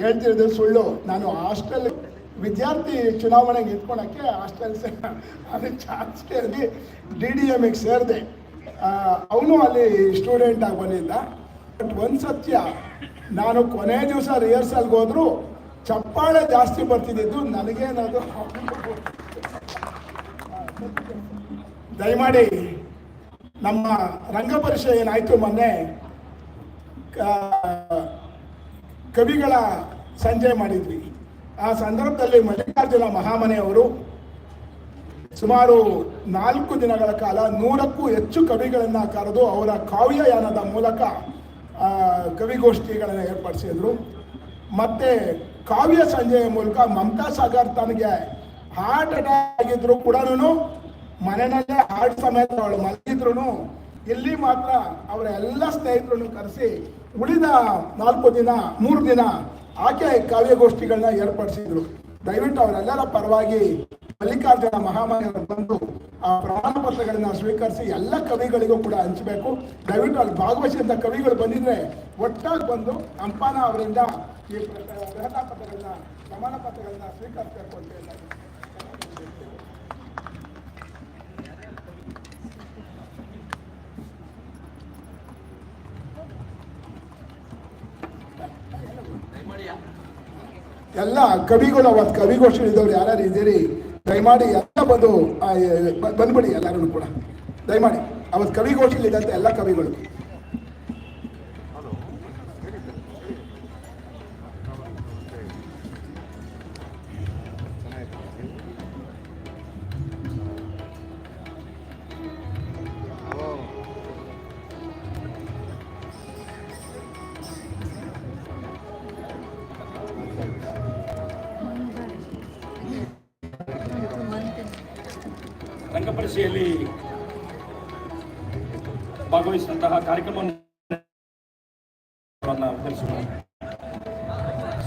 ಹೇಳ್ತಿರೋದು ಸುಳ್ಳು. ನಾನು ಹಾಸ್ಟೆಲ್ ವಿದ್ಯಾರ್ಥಿ ಚುನಾವಣೆಗೆ ನಿಂತ್ಕೊಳಕ್ಕೆ ಹಾಸ್ಟೆಲ್ ಅದಕ್ಕೆ ಚಾನ್ಸ್ಗೆ ಡಿ ಡಿ ಎಮ್ಗೆ ಸೇರಿದೆ. ಅವನು ಅಲ್ಲಿ ಸ್ಟೂಡೆಂಟ್ ಆಗಿ ಬಂದಿಲ್ಲ ಬಟ್ ಒಂದು ಸತ್ಯ, ನಾನು ಕೊನೆ ದಿವಸ ರಿಹರ್ಸಲ್ಗೆ ಹೋದ್ರು ಚಪ್ಪಾಳೆ ಜಾಸ್ತಿ ಬರ್ತಿದ್ದಿದ್ದು ನನಗೇನದು? ದಯಮಾಡಿ ನಮ್ಮ ರಂಗಪರಿಷ ಏನಾಯ್ತು ಮೊನ್ನೆ ಕವಿಗಳ ಸಂಜೆ ಮಾಡಿದ್ವಿ. ಆ ಸಂದರ್ಭದಲ್ಲಿ ಮಲ್ಲಿಕಾರ್ಜುನ ಮಹಾಮನೆಯವರು ಸುಮಾರು ನಾಲ್ಕು ದಿನಗಳ ಕಾಲ ನೂರಕ್ಕೂ ಹೆಚ್ಚು ಕವಿಗಳನ್ನ ಕರೆದು ಅವರ ಕಾವ್ಯಯಾನದ ಮೂಲಕ ಕವಿಗೋಷ್ಠಿಗಳನ್ನು ಏರ್ಪಡಿಸಿದ್ರು. ಮತ್ತೆ ಕಾವ್ಯ ಸಂಜೆಯ ಮೂಲಕ ಮಮತಾ ಸಾಗರ್ ತನಗೆ ಹಾರ್ಟ್ ಅಟ್ಯಾಕ್ ಆಗಿದ್ರು ಕೂಡ ಮನೆಯಲ್ಲೇ ಹಾಡು ಸಮೇತ ಅವಳು ಮಲಗಿದ್ರು ಇಲ್ಲಿ ಮಾತ್ರ ಅವರ ಎಲ್ಲ ಸ್ನೇಹಿತರನ್ನು ಕರೆಸಿ ಉಳಿದ ನಾಲ್ಕು ದಿನ, ಮೂರು ದಿನ ಆಕೆ ಕಾವ್ಯಗೋಷ್ಠಿಗಳನ್ನ ಏರ್ಪಡಿಸಿದ್ರು. ದಯವಿಟ್ಟು ಅವರೆಲ್ಲರ ಪರವಾಗಿ ಮಲ್ಲಿಕಾರ್ಜುನ ಮಹಾಮಾರಿ ಬಂದು ಆ ಪ್ರಮಾಣ ಪತ್ರಗಳನ್ನ ಸ್ವೀಕರಿಸಿ ಎಲ್ಲ ಕವಿಗಳಿಗೂ ಕೂಡ ಹಂಚಬೇಕು. ದಯವಿಟ್ಟು ಅಲ್ಲಿ ಭಾಗವಹಿಸಿದಂಥ ಕವಿಗಳು ಬಂದಿದ್ರೆ ಒಟ್ಟಾಗಿ ಬಂದು ಅಂಪಾನ ಅವರಿಂದ ಈ ಪ್ರಮಾಣ ಪತ್ರಗಳನ್ನ ಸ್ವೀಕರಿಸಬೇಕು ಅಂತ ಎಲ್ಲ ಕವಿಗಳು ಅವತ್ತು ಕವಿಗೋಷ್ಠಿ ಇದ್ದವ್ರು ಯಾರು ಇದ್ದೀರಿ? ದಯಮಾಡಿ ಎಲ್ಲ ಬಂದು ಬಂದ್ಬಿಡಿ ಎಲ್ಲರೂ ಕೂಡ. ದಯಮಾಡಿ ಅವತ್ತು ಕವಿಗೋಷ್ಠಿಲಿ ಇದ್ದಂಥ ಎಲ್ಲ ಕವಿಗಳು. ರಂಗಪರಿಷೆಯಲ್ಲಿ ಭಾಗವಹಿಸಿದಂತಹ ಕಾರ್ಯಕ್ರಮವನ್ನು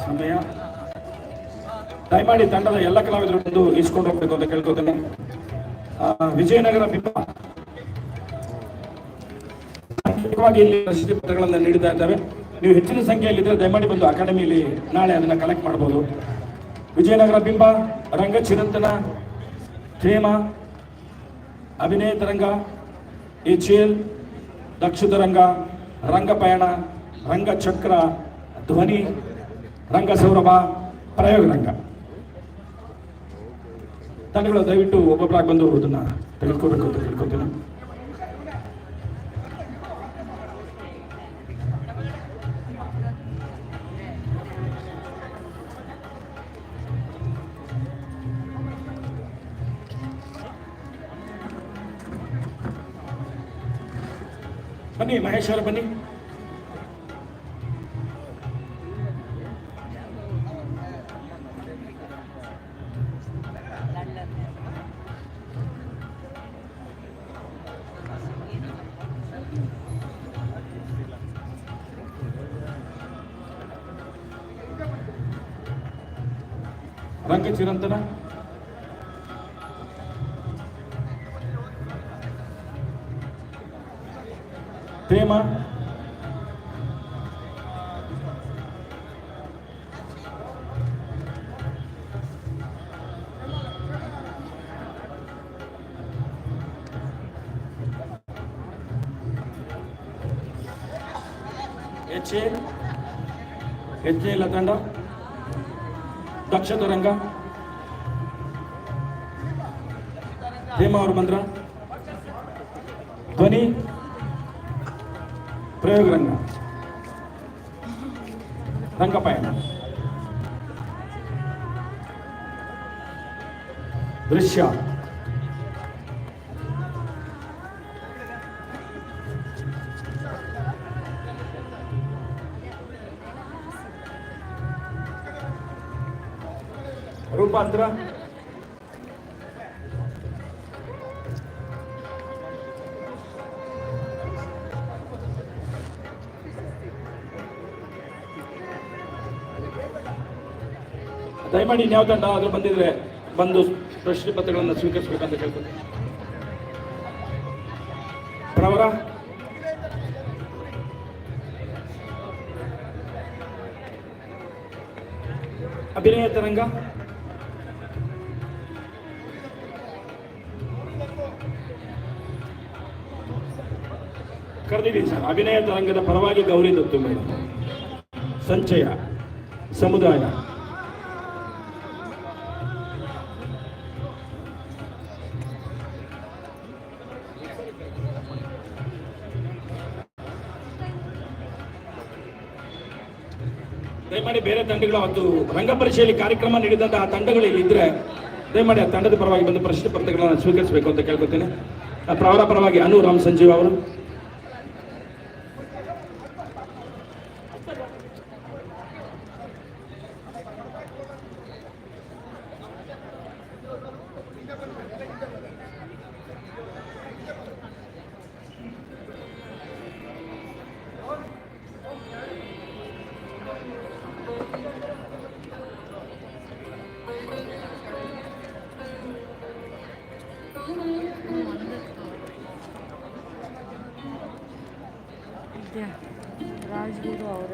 ಸಮಯ. ದಯಮಾಡಿ ತಂಡದ ಎಲ್ಲ ಕಲಾವಿದರು ಬಂದು ಈಸ್ಕೊಂಡು ಹೋಗ್ಬೇಕು ಅಂತ ಕೇಳ್ಕೊತೇನೆ. ವಿಜಯನಗರ ಇಲ್ಲಿ ಪ್ರಸಿದ್ಧಿ ಪತ್ರಗಳನ್ನು ನೀಡ್ತಾ ಇದ್ದಾವೆ ನೀವು ಹೆಚ್ಚಿನ ಸಂಖ್ಯೆಯಲ್ಲಿ ಇದ್ರೆ ದಯಮಾಡಿ ಬಂದು ಅಕಾಡೆಮಿಯಲ್ಲಿ ನಾಳೆ ಅದನ್ನು ಕಲೆಕ್ಟ್ ಮಾಡಬಹುದು ವಿಜಯನಗರ ಬಿಂಬ, ರಂಗ ಚಿರಂತನ ಪ್ರೇಮ ಅಭಿನಯ ತರಂಗ ಎಚೇಲ್ ದಕ್ಷತರಂಗ ರಂಗಪಯಣ ರಂಗಚಕ್ರ ಧ್ವನಿ ರಂಗ ಸೌರಭ ಪ್ರಯೋಗ ರಂಗ ತಂಡಗಳು ದಯವಿಟ್ಟು ಒಬ್ಬೊಬ್ಬರಾಗಿ ಬಂದು ಅದನ್ನ ತೆಗೆದುಕೋಬೇಕು ಅಂತ ತಿಳ್ಕೊತೀನಿ ಬನ್ನಿ ಮಹೇಶ್ ಅವರು ಬನ್ನಿ. ರಂಗ ಚಿರಂತನ ప్రేమ హెచ్ఏ హెచ్ఏ లతండ దక్ష తరంగ ప్రేమ అవర్ మంత్ర ధ్వని ప్రయోగ రంగం రంగపయన దృశ్య రూపాంతర ದಯಮಾಡಿ ಇನ್ಯಾವ ತಂಡ ಆದರೂ ಬಂದಿದ್ರೆ ಬಂದು ಪ್ರಶ್ನೆ ಪತ್ರಗಳನ್ನು ಸ್ವೀಕರಿಸಬೇಕಂತ ಕೇಳ್ಕೊಂಡು ಪ್ರವರ? ಅಭಿನಯ ತರಂಗ? ಕರೆದಿದ್ದೀನಿ ಸರ್, ಅಭಿನಯ ತರಂಗದ ಪರವಾಗಿ ಗೌರಿ ದತ್ತು ಸಂಚಯ, ಸಮುದಾಯ. ದಯಮಾಡಿ ಬೇರೆ ತಂಡಗಳು ಅವತ್ತು ರಂಗ ಪರಿಚಯಲ್ಲಿ ಕಾರ್ಯಕ್ರಮ ನೀಡಿದಂತಹ ತಂಡಗಳು ಇಲ್ಲಿ ಇದ್ರೆ ದಯಮಾಡಿ ಆ ತಂಡದ ಪರವಾಗಿ ಬಂದು ಪ್ರಶ್ನೆ ಪತ್ರಗಳನ್ನು ಸ್ವೀಕರಿಸಬೇಕು ಅಂತ ಕೇಳ್ಕೊತೇನೆ. ಪ್ರವರ ಪರವಾಗಿ ಅನು ರಾಮ್ ಸಂಜೀವ್ ಅವರು. ರಾಜ್ಗುರು ಅವರೇ